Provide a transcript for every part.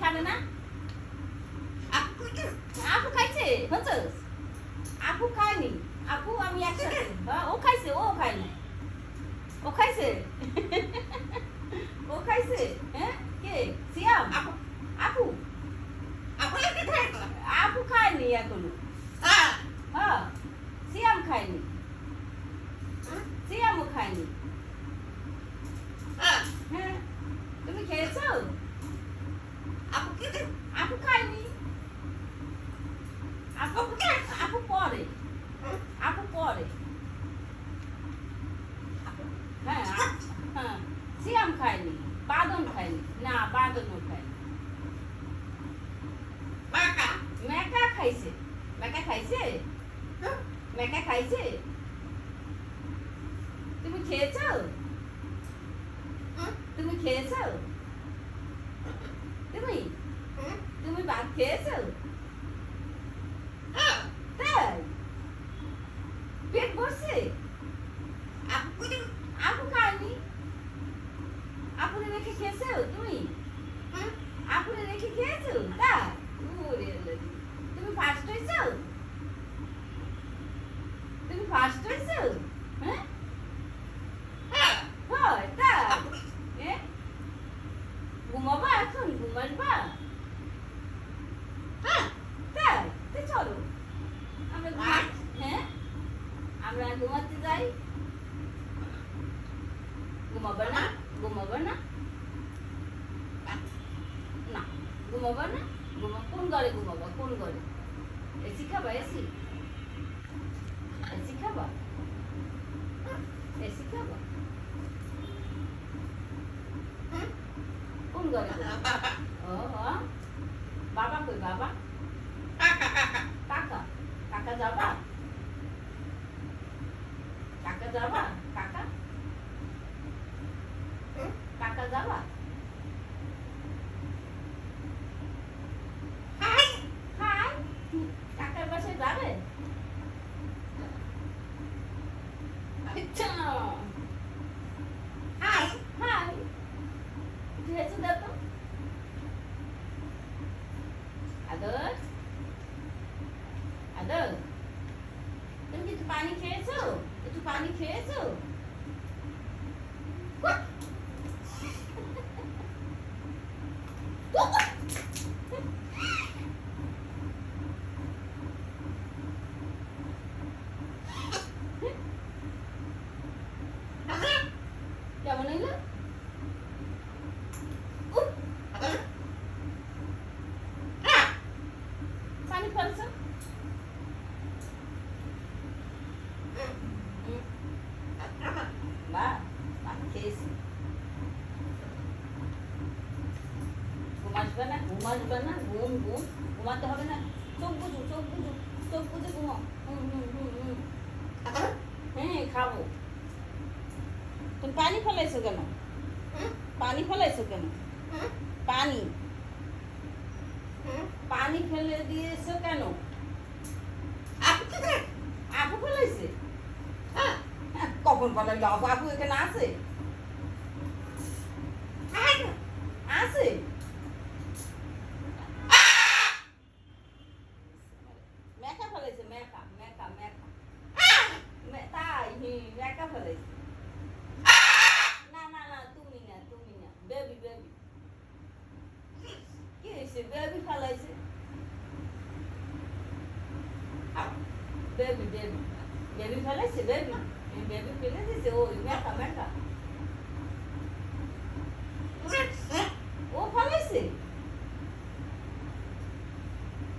খাবে না আপু খাইছে বুঝছস আপু খায়নি আপু আমি একসাথে হ্যাঁ, ও খাইছে ও খায়নি ও খাইছে ও খাইছে হ্যাঁ কে সিয়াম আপু আপু আপু খায়নি এখনও হ্যাঁ সিয়াম খায়নি সিয়ামও খায়নি হ্যাঁ তুমি খেয়েছো আপু খায়নি আপু আপু পরে আপু পরে হ্যাঁ হ্যাঁ সিয়াম খায়নি বাদন খায়নি না বাদনও খায়নি মেকা খাইছে মেকা খাইছে মেকা খাইছে তুমি খেয়েছো? তুমি খেয়েছো? তুমি? তুমি ভাত খেয়েছো তাই পেট ভরছে আপু খায়নি আপুরে রেখে খেয়েছো তুমি আপুরে রেখে খেয়েছো তাই ওরে আল্লাহ। তুমি ফার্স্ট হয়েছো তুমি ফার্স্ট হয়েছো হ্যাঁ হয় তাই এ? ঘুমাবা এখন ঘুমাসবা তাই তো চলো আমরা ঘুমা- হ্যাঁ আমরা ঘুমাতে যাই। ঘুমাবা না ঘুমাবা না। না, ঘুমাবা না ঘুমা কোন ঘরে ঘুমাবা, কোন ঘরে? এসি খাবা এসি এসি খাবা? এসি খাবা? কোন ঘরে ও। বাবা কই, বাবা? কাকা কাকা যাবা? কাকা যাবা? কাকা? কাকা যাবা? কাকার আচ্ছা। তুমি কিছু পানি খেয়েছো? পানি খেয়েছো কেমন হইল উফ, পানি ফেলছো হুম। বা পানি খেয়েছি ঘুম আসবে না ঘুম আসবে না ঘুম ঘুম ঘুমাতে হবে না। চোখ বুঝো চোখ বুঝো চোখ বুঝে ঘুমাও। হুম হুম হুম হুম। হ্যাঁ খাব। তুমি পানি ফেলাইছো কেন? পানি ফেলাইছো কেন? পানি। পানি ফেলে দিয়েছ কেন? আপু ফেলাইছে? হ্যাঁ, কখন ফেলাইলো? আপু আপু এখানে আছে? আছে মেকা ফেলাইছে বেবি বেবি বেবি ফেলাইছে বেবি বেবি বেবি ফেলাইছে দিছে ওই মেকা মেকা ও ফেলাইছে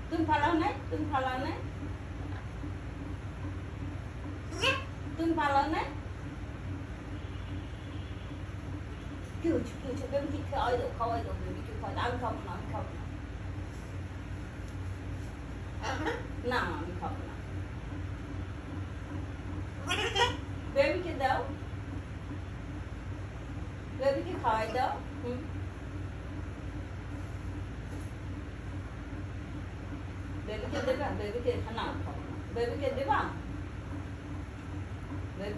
তুমি ফালাও নাই তুমি ফালাও নাই তুমি ফালাও নাই কি হচ্ছে কি হচ্ছে বেবিকে খাওয়াই দাও খাওয়াই দাও বেবিকে খাওয়াই দাও আমি খাব না আমি খাব না না আমি খাব না বেবিকে দাও বেবিকে খাওয়াই দাও হুম বেবিকে দেবা বেবিকে না খাব না বেবিকে দেবা বেবি আবার হ্যাঁ then